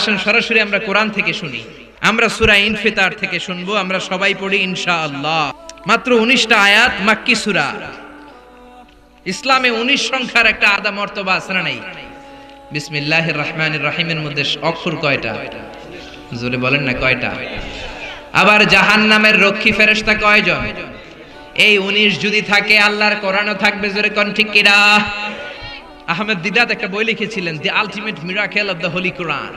আসেন, সরাসরি আমরা কোরআন থেকে শুনি। আমরা সূরা ইনফিতার থেকে শুনব, আমরা সবাই পড়ি ইনশাআল্লাহ। মাত্র উনিশটা আয়াত, মাক্কি সূরা। ইসলামে উনিশ সংখ্যার একটা আদা মর্তবা না নাই? বিসমিল্লাহির রহমানির রহিমের মধ্যে অক্ষর কয়টা? জোরে বলেন না, কয়টা? আবার জাহান নামের রক্ষী ফেরেশতা কয়জন? এই উনিশ যদি থাকে, আল্লাহর কোরআনও থাকবে, জোরে কোন ঠিক কিনা? আহমেদ দিদাত একটা বই লিখেছিলেন the ultimate miracle of the holy Quran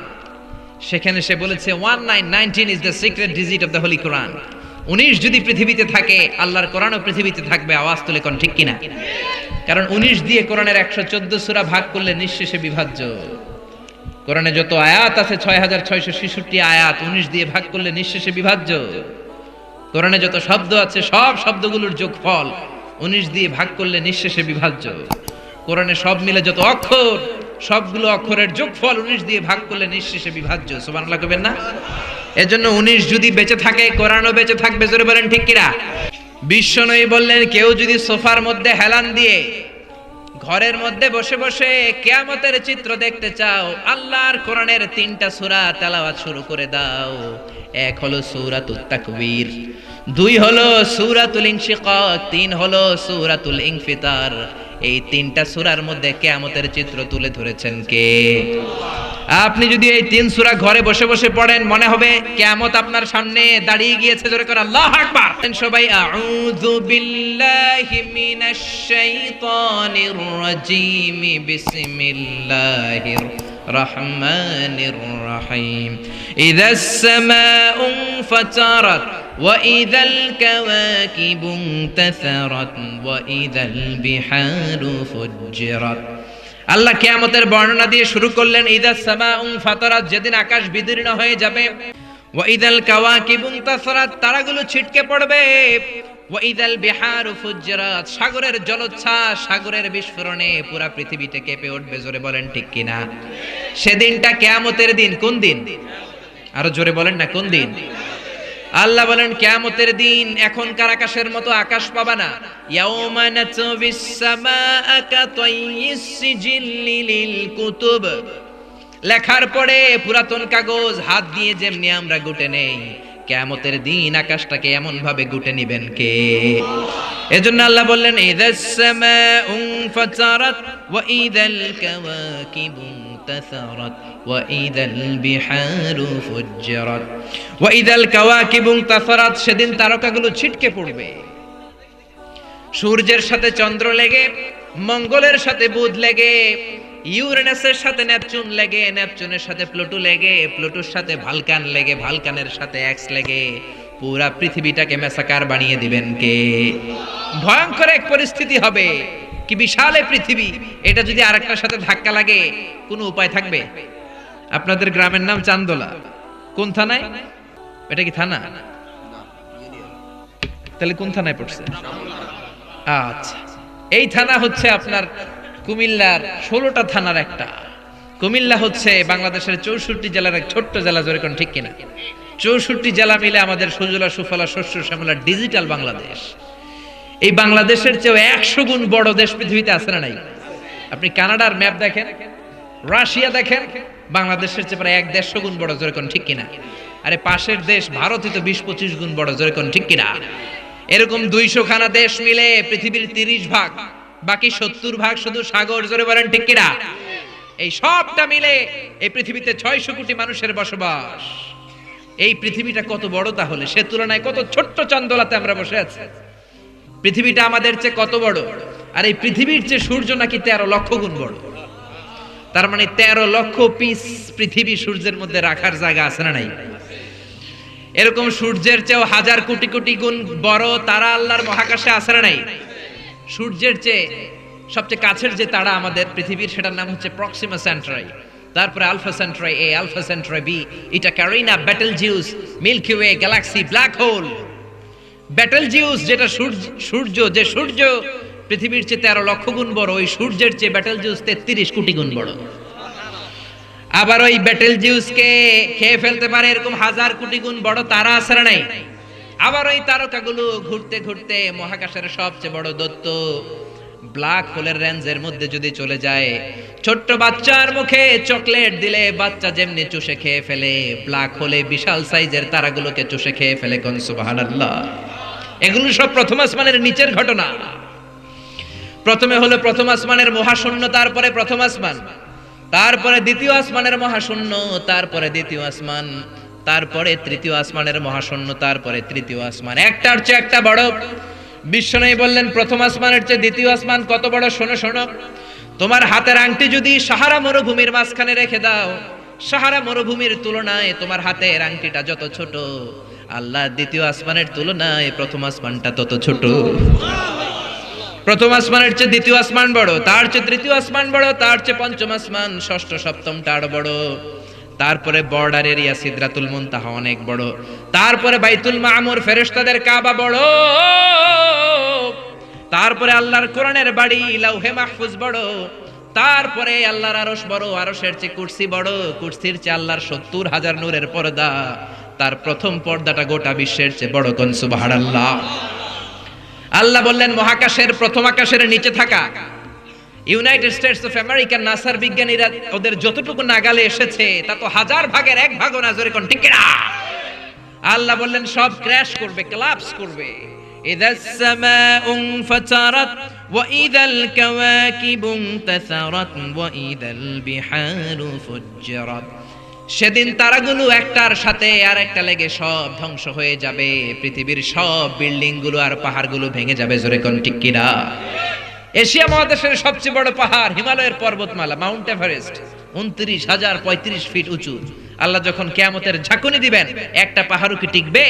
সেখানে সে বলেছে, one nine nineteen is the secret digit of the holy Quran উনিশ যদি পৃথিবীতে থাকে, আল্লাহর কোরআনও পৃথিবীতে থাকবে, আওয়াজ তুলে কোন ঠিক কিনা? কারণ উনিশ দিয়ে কোরআনের একশো চোদ্দ সুরা ভাগ করলে নিঃশেষে বিভাজ্য। কোরআনে যত আয়াত আছে ছয় হাজার ছয়শো ছেষট্টি আয়াত উনিশ দিয়ে ভাগ করলে নিঃশেষে বিভাজ্য। কোরআনে যত শব্দ আছে, সব শব্দগুলোর যোগফল উনিশ দিয়ে ভাগ করলে নিঃশেষে বিভাজ্য। কোরআনে সব মিলে যত অক্ষর সবগুলো অক্ষরের যোগফল উনিশ দিয়ে ভাগ করলে নিঃশেষে বিভাজ্য। সুবহানাল্লাহ কবেন না? এজন্য উনিশ যদি বেঁচে থাকে, কোরআনও বেঁচে থাকবে, জোরে বলেন ঠিক কিনা? বিশ্বনয়ী বললেন, কেউ যদি সোফার মধ্যে হেলান দিয়ে ঘরের মধ্যে বসে বসে কেয়ামতের চিত্র দেখতে চাও, আল্লাহর কোরআনের তিনটা সূরা তেলাওয়াত শুরু করে দাও। এক হলো সূরাতুত তাকবীর, দুই হলো সূরাতুল ইনশিকাক তিন হলো সূরাতুল ইনফিতার। এই তিনটা সূরার মধ্যে কেয়ামতের চিত্র তুলে ধরেছেন কে? আপনি যদি এই তিন সূরা ঘরে বসে বসে পড়েন, মনে হবে কেয়ামত আপনার সামনে দাঁড়িয়ে গিয়েছে। জোরে করে আল্লাহ আকবার। সবাই, আউযু বিল্লাহি মিনাশ শাইতানির রাজিম। বিসমিল্লাহির রহমানির রহিম। ইযাস সামাউ ফাতারাত وإذا الكواكب انتثرت وإذا البحار فجرت আল্লাহ কিয়ামতের বর্ণনা দিয়ে শুরু করলেন ইদা সামাউন ফাতারাত যেদিন আকাশ বিদীর্ণ হয়ে যাবে ওয়াইদাল কাওয়াকিবুন তাসরাত তারাগুলো ছিটকে পড়বে ওয়াইদাল বিহারু ফুজ্জরাত সাগরের জলোচ্ছ্বাস সাগরের বিস্ফোরণে পুরা পৃথিবীতে কেঁপে উঠবে জোরে বলেন ঠিক কিনা সেদিনটা কিয়ামতের দিন কোন দিন আরো জোরে বলেন না কোন দিন আল্লাহ বলেন, কিয়ামতের দিন এখনকার আকাশের মতো আকাশ পাবা না। লেখার পরে পুরাতন কাগজ, হাত দিয়ে যেমনি আমরা গুটে নেই। কিয়ামতের দিন আকাশটাকে এমন ভাবে গুটে নিবেন কে? এজন্য আল্লাহ বললেন ইদাস সামাউ ফাতারাত ওয়া ইদাল কাওয়াকিবু انتثرت وإذا البحار فجرت وإذا الكواكب انتثرت সেদিন তারকাগুলো ছিটকে পড়বে সূর্যের সাথে চন্দ্র লেগে মঙ্গলের সাথে বুধ লেগে ইউরেনাসের সাথে নেপচুন লেগে নেপচুনের সাথে প্লুটো লেগে প্লুটোর সাথে ভালকান লেগে ভালকানের সাথে এক্স লেগে পুরা পৃথিবীটাকে মেসাকার বানিয়ে দিবেন কে ভয়ঙ্কর এক পরিস্থিতি হবে কি বিশাল পৃথিবী। এটা যদি আরেকটার সাথে ধাক্কা লাগে, কোনো উপায় থাকবে? আপনাদের গ্রামের নাম চান্দোলা। কোন থানায়? এটা কি থানা? তাহলে কোন থানায় পড়ছে? আচ্ছা। এই থানা হচ্ছে আপনার কুমিল্লার ষোলোটা থানার একটা। কুমিল্লা হচ্ছে বাংলাদেশের চৌষট্টি জেলার এক ছোট্ট জেলা, জোরে কোন ঠিক কিনা? চৌষট্টি জেলা মিলে আমাদের সুজলা, সুফলা, শস্য, শ্যামলা, ডিজিটাল বাংলাদেশ। এই বাংলাদেশের চেয়েও একশো গুণ বড় দেশ পৃথিবীতে আছে না নাই? আপনি কানাডার ম্যাপ দেখেন, রাশিয়া দেখেন, বাংলাদেশের চেয়ে প্রায় এক দেড়শো গুণ বড়, জোরে কোন ঠিক কিনা? আরে পাশের দেশ ভারতই তো বিশ পঁচিশ গুণ বড়, জোরে কোন ঠিক কিনা? এরকম দুইশো খানা দেশ মিলে পৃথিবীর তিরিশ ভাগ, বাকি সত্তর ভাগ শুধু সাগর, জোরে বলেন ঠিক কিনা? এই সবটা মিলে এই পৃথিবীতে ছয়শো কোটি মানুষের বসবাস। এই পৃথিবীটা কত বড় তাহলে? সে তুলনায় কত ছোট্ট চান্দোলাতে আমরা বসে আছি। পৃথিবীটা আমাদের চেয়ে কত বড়? আর এই পৃথিবীর চেয়ে সূর্য নাকি তেরো লক্ষ গুণ বড়। তার মানে তেরো লক্ষ পিস পৃথিবী সূর্যের মধ্যে রাখার জায়গা আছে না নাই? এরকম সূর্যের চেয়েও হাজার কোটি কোটি গুণ বড় তারা আল্লাহর মহাকাশে আছে না নাই? সূর্যের চেয়ে সবচেয়ে কাছের যে তারা আমাদের পৃথিবীর, সেটার নাম হচ্ছে প্রক্সিমা সেন্ট্রাই তারপরে Alpha Centauri A Alpha Centauri B এটা Carina Betelgeuse Milky Way galaxy black hole Betelgeuse যেটা সূর্য যে সূর্য পৃথিবীর চেয়ে তেরো লক্ষ গুণ বড়, ওই সূর্যের চেয়ে ব্যাটেল জিউস তেত্রিশ কোটি গুণ বড়। আবার ওই ব্যাটেল জিউসকে খেয়ে ফেলতে পারে এরকম হাজার কোটি গুণ বড়, তারা আছে নাই আবার ওই তারকাগুলো ঘুরতে ঘুরতে মহাকাশের সবচেয়ে বড় দত্ত ব্ল্যাক হোলের রেঞ্জের মধ্যে যদি চলে যায়, ছোট্ট বাচ্চার মুখে চকলেট দিলে বাচ্চা যেমনি চুষে খেয়ে ফেলে, ব্ল্যাক হোলে বিশাল সাইজের তারাগুলোকে চুষে খেয়ে ফেলে কোন সুবহানাল্লাহ। এগুলো সব প্রথম আসমানের নিচের ঘটনা। প্রথমে হলো প্রথম আসমানের মহাশূন্য, তারপরে প্রথম আসমান। তারপরে দ্বিতীয় আসমানের মহাশূন্য, তারপরে দ্বিতীয় আসমান। তারপরে তৃতীয় আসমানের মহাশূন্য, তারপরে তৃতীয় আসমান। একটার চেয়ে একটা বড় বিশ্বনয়ী বললেন, প্রথম আসমানের চেয়ে দ্বিতীয় আসমান কত বড়? শোনো শোনো। তোমার হাতের আংটি যদি সাহারা মরুভূমির মাঝখানে রেখে দাও, সাহারা মরুভূমির তুলনায় তোমার হাতের আংটিটা যত ছোট। আল্লাহ দ্বিতীয় আসমানের তুলনায় প্রথম আসমানটা তত ছোট। প্রথম আসমানের চেয়ে দ্বিতীয় আসমান বড়, তার চেয়ে তৃতীয় আসমান বড়, তার চেয়ে পঞ্চম আসমান, ষষ্ঠ, সপ্তমটা আরও বড়। তারপরে বর্ডার এরিয়া সিদরাতুল মুনতাহা অনেক বড়। তারপরে বাইতুল মামুর ফেরেশতাদের কাবা বড়। তারপরে আল্লাহর কোরআনের বাড়ি লাউহে মাহফুজ বড়। তারপরে আল্লাহর আরশ বড়, আরশের চেয়ে কুর্সি বড়। কুর্সির চেয়ে আল্লাহর সত্তর হাজার নূরের পর্দা। তার প্রথম পর্দাটা গোটা বিশ্বের চেয়ে বড় কোন? সুবহানাল্লাহ। আল্লাহ বললেন, মহাকাশের প্রথম আকাশের নিচে থাকা। ইউনাইটেড স্টেটস অফ আমেরিকার নাসার বিজ্ঞানীরা ওদের যতটুকু নাগালে এসেছে তা তো হাজার ভাগের এক ভাগও না জোরে কোন ঠিক না আল্লাহ বললেন সব ক্র্যাশ করবে ক্লাপস করবে إذا السماء انفطرت وإذا الكواكب انتثرت وإذا البحار فجرت সেদিন তারাগুলো একটার সাথে আর একটা লেগে সব ধ্বংস হয়ে যাবে পৃথিবীর সব বিল্ডিং গুলো আর পাহাড়গুলো ভেঙে যাবে জোরে কোন ঠিক কিনা এশিয়া মহাদেশের সবচেয়ে বড় পাহাড় হিমালয়ের পর্বতমালা মাউন্ট এভারেস্ট। উনত্রিশ হাজার পঁয়ত্রিশ ফিট উঁচু। আল্লাহ যখন কেয়ামতের ঝাঁকুনি দিবেন, একটা পাহাড়ও কি টিকবে?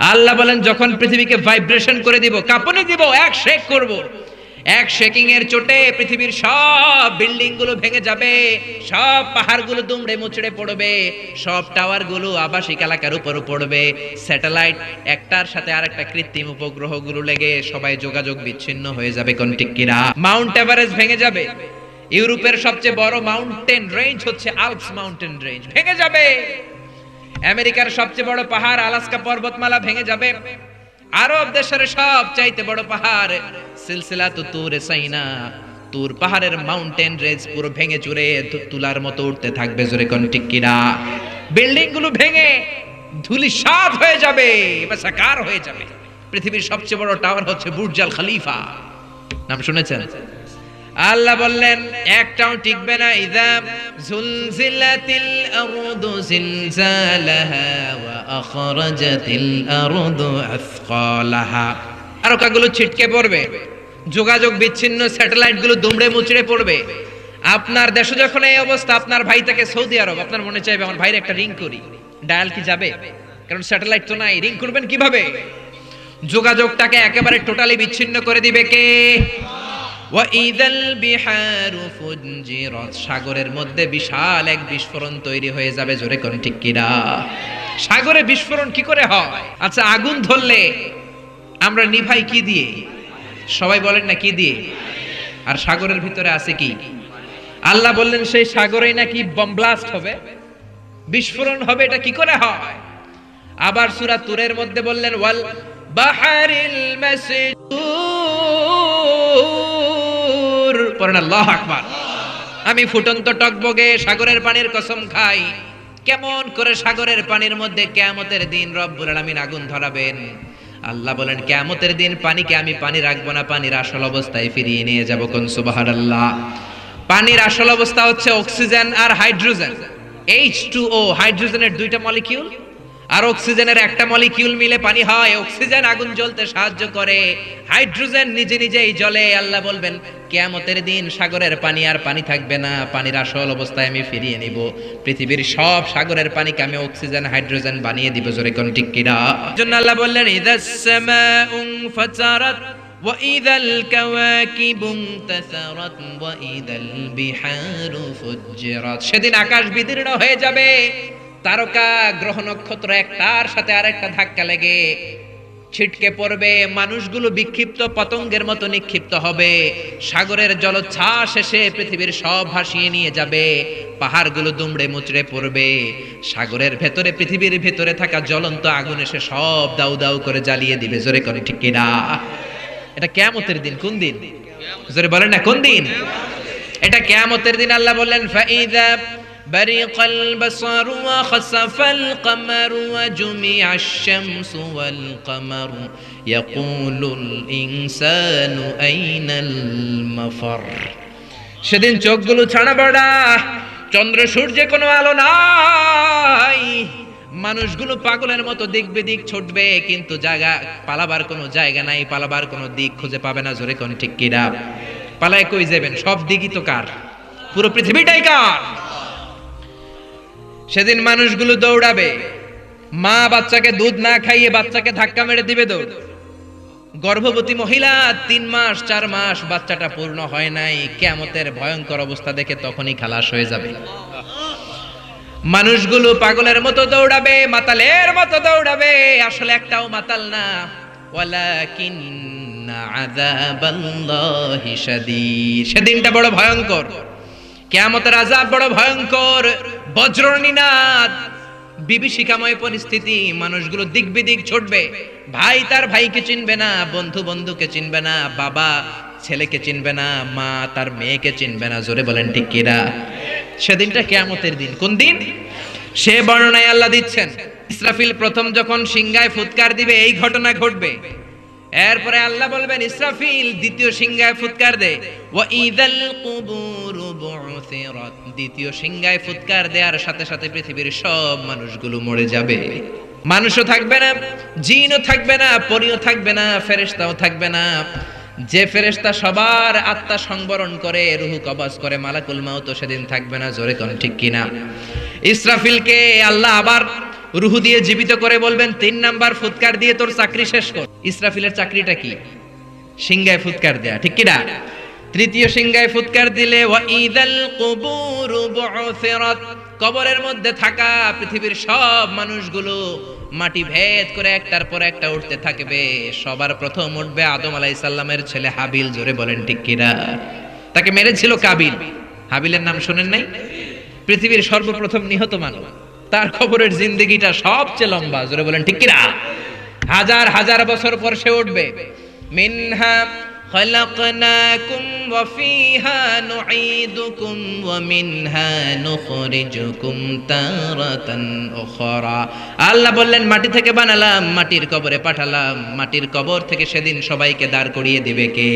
আল্লাহ বলেন, যখন পৃথিবীকে ভাইব্রেশন করে দিব, কাঁপনে দিব, এক শেক করব। এক শেকিং এর চোটে পৃথিবীর সব বিল্ডিংগুলো ভেঙে যাবে, সব পাহাড়গুলো দুমড়ে মুচড়ে পড়বে, সব টাওয়ারগুলো আবাসিক এলাকার উপর পড়বে। স্যাটেলাইট একটার সাথে আরেকটা কৃত্রিম উপগ্রহগুলো লেগে সবাই যোগাযোগ বিচ্ছিন্ন হয়ে যাবে, কোন কিনা? মাউন্ট এভারেস্ট ভেঙে যাবে। ইউরোপের সবচেয়ে বড় মাউন্টেন রেঞ্জ হচ্ছে আলপস মাউন্টেন রেঞ্জ, ভেঙে যাবে। আমেরিকার সবচেয়ে বড় পাহাড় আলাস্কা পর্বতমালা ভেঙে যাবে। আরব দেশের সব চাইতে বড় পাহাড় সিলসিলা তো তুর সাইনা তুর পাহাড়ের মাউন্টেন রেঞ্জ পুরো ভেঙে চুরে তুলার মতো উঠতে থাকবে জোরে কোন কিনা বিল্ডিংগুলো ভেঙে ধুলি সাত হয়ে যাবে সাকার হয়ে যাবে। পৃথিবীর সবচেয়ে বড় টাওয়ার হচ্ছে বুর্জাল খলিফা। নাম শুনেছেন? আল্লাহ বললেন, একটাও টিকবে না, ইদা জুলজিলাতিল আরদু জিলজালাহা ওয়া আখরাজাতিল আরদু আথকালাহা আর কাগুলো ছিটকে পড়বে। যোগাযোগ বিচ্ছিন্ন স্যাটেলাইটগুলো দুমড়ে মুচড়ে পড়বে। আপনার দেশে যখন এই অবস্থা, আপনার ভাই থাকে সৌদি আরব, আপনার মনে চাইবে, আমার ভাইয়ের একটা রিং করি। ডায়াল কি যাবে? কারণ স্যাটেলাইট তো নাই। রিং করবেন কীভাবে? যোগাযোগটাকে একেবারে টোটালি বিচ্ছিন্ন করে দিবে কে? সাগরের মধ্যে বিশাল এক বিস্ফোরণ তৈরি হয়ে যাবে, জোরে কোন ঠিক কিনা সাগরে বিস্ফোরণ কি করে হয়? আচ্ছা আগুন ধরলে আমরা নিভাই কি দিয়ে? সবাই বলেন না কি দিয়ে? আর সাগরের ভিতরে আছে কি? আল্লাহ বললেন, সেই সাগরেই নাকি বম ব্লাস্ট হবে। বিস্ফোরণ হবে, এটা কি করে হয়? আবার সূরা তুরের মধ্যে বললেন, ওয়াল বাহারিল মাসজুর পড়েন আল্লাহ আকবার। আমি ফুটন্ত টকবগে সাগরের পানির কসম খাই। কেমন করে সাগরের পানির মধ্যে কেয়ামতের দিন রব্বুল আলামিন আগুন ধরাবেন? আল্লাহ বলেন কেমতের দিন পানিকে আমি পানি রাখব না, পানির আসল অবস্থায় ফিরিয়ে নিয়ে যাব কোন? সুবহানাল্লাহ। পানির আসল অবস্থা হচ্ছে অক্সিজেন আর হাইড্রোজেন। এইচ টু ও হাইড্রোজেনের দুইটা মলিকিউল আর অক্সিজেনের একটা মলিকিউল মিলে পানি হয় অক্সিজেন আগুন জ্বলতে সাহায্য করে হাইড্রোজেন নিজে নিজেই জ্বলে আল্লাহ বলবেন কেয়ামতের দিন সাগরের পানি আর পানি থাকবে না পানির আসল অবস্থায় আমি ফিরিয়ে নিব পৃথিবীর সব সাগরের পানিকে আমি অক্সিজেন হাইড্রোজেন বানিয়ে দিব জোরে কোন ঠিক কিনা জন্য আল্লাহ বললেন ইদাস সামাউ ফাতারাত وإذا الكواكب انتثرت وإذا البحار فجرت সেদিন আকাশ বিদীর্ণ হয়ে যাবে তারকা গ্রহ নক্ষত্র একটার সাথে আরেকটা ধাক্কা লেগে ছিটকে পড়বে, মানুষগুলো বিক্ষিপ্ত পতঙ্গের মতো নিক্ষিপ্ত হবে, সাগরের জলোচ্ছ্বাস এসে পৃথিবীর সব ভাসিয়ে নিয়ে যাবে, পাহাড়গুলো দুমড়ে মুচড়ে পড়বে, সাগরের ভেতরে, পৃথিবীর ভেতরে থাকা জ্বলন্ত আগুন এসে সব দাউ দাউ করে জ্বালিয়ে দিবে, জোরে করে, ঠিক কিনা? এটা কেয়ামতের দিন, কোন দিন? জোরে বলেন না, কোন দিন? এটা কেয়ামতের দিন, আল্লাহ বললেন ফাইদা برق البصر وخسف القمر وجمع الشمس والقمر يقول الإنسان أين المفر সেদিন চোখগুলো ছাড়া বড়া চন্দ্র সূর্যে কোনো আলো নাই মানুষগুলো পাগলের মতো দিক বেদিক ছুটবে কিন্তু জায়গা পালাবার কোনো জায়গা নাই পালাবার কোনো দিক খুঁজে পাবে না জোরে কোন ঠিক কিনা পালায় কই যাবেন সব দিকই তো কার পুরো পৃথিবীটাই কার সেদিন মানুষগুলো দৌড়াবে। মা বাচ্চাকে দুধ না খাইয়ে বাচ্চাকে ধাক্কা মেরে দিবে দৌড়। গর্ভবতী মহিলা তিন মাস, চার মাস বাচ্চাটা পূর্ণ হয় নাই কেমতের ভয়ঙ্কর অবস্থা দেখে তখনই খালাস হয়ে যাবে। মানুষগুলো পাগলের মতো দৌড়াবে, মাতালের মতো দৌড়াবে, আসলে একটাও মাতাল না। সেদিনটা বড় ভয়ঙ্কর। কেয়ামতের আজাব বড় ভয়ঙ্কর। বজ্রনীনাদ। বিভীষিকাময় পরিস্থিতি, মানুষগুলো দিক বিদিক ছুটবে। ভাই তার ভাইকে চিনবে না, বন্ধু বন্ধুকে চিনবে না, বাবা ছেলেকে চিনবে না, মা তার মেয়েকে চিনবে না। জোরে বলেন, ঠিক কিরা সেদিনটা কেয়ামতের দিন। কোন দিন? সে বর্ণনায় আল্লাহ দিচ্ছেন, ইসরাফিল প্রথম যখন সিংহায় ফুৎকার দিবে, এই ঘটনা ঘটবে। এরপরে আল্লাহ বলবেন, ইসরাফিল দ্বিতীয় সিংহায় ফুৎকার দে। ওয়া ইদাল কুবুর বুসিরাত দ্বিতীয় সিংহায় ফুৎকার দেওয়ার সাথে সাথে পৃথিবীর সব মানুষগুলো মরে যাবে। মানুষও থাকবে না, জিনও থাকবে না, পরিও থাকবে না, ফেরেশতাও থাকবে না। যে ফেরেশতা সবার আত্মা সংবরণ করে, রুহু কবজ করে, মালাকুল মাউত সেদিন থাকবে না, জোরে কোন ঠিক কিনা? ইসরাফিলকে আল্লাহ আবার রুহু দিয়ে জীবিত করে বলবেন, তিন নাম্বার ফুৎকার দিয়ে তোর চাকরি শেষ কর। ইসরাফিলের চাকরিটা কি? সিংহায় ফুৎকার দেয়া, ঠিক কিনা? তৃতীয় সিংহায় ফুৎকার দিলে কবরের মধ্যে থাকা পৃথিবীর সব মানুষগুলো মাটি ভেদ করে একটার পর একটা উঠতে থাকবে। সবার প্রথম উঠবে আদম আলাইহিস সালামের ছেলে হাবিল, জোরে বলেন, ঠিক কিনা? তাকে মেরেছিল কাবিল। হাবিলের নাম শোনেন নাই? পৃথিবীর সর্বপ্রথম নিহত মানব তার খবরের জিন্দগিটা সবচেয়ে লম্বা জোরে বলেন ঠিক কিনা হাজার হাজার বছর পর সে উঠবে মিনহা خلقناكم وفيها نعيدكم ومنها نخرجكم تارة أخرى আল্লাহ বললেন মাটি থেকে বানালাম মাটির কবরে পাঠালাম মাটির কবর থেকে সেদিন সবাইকে দাঁড় করিয়ে দিবে কে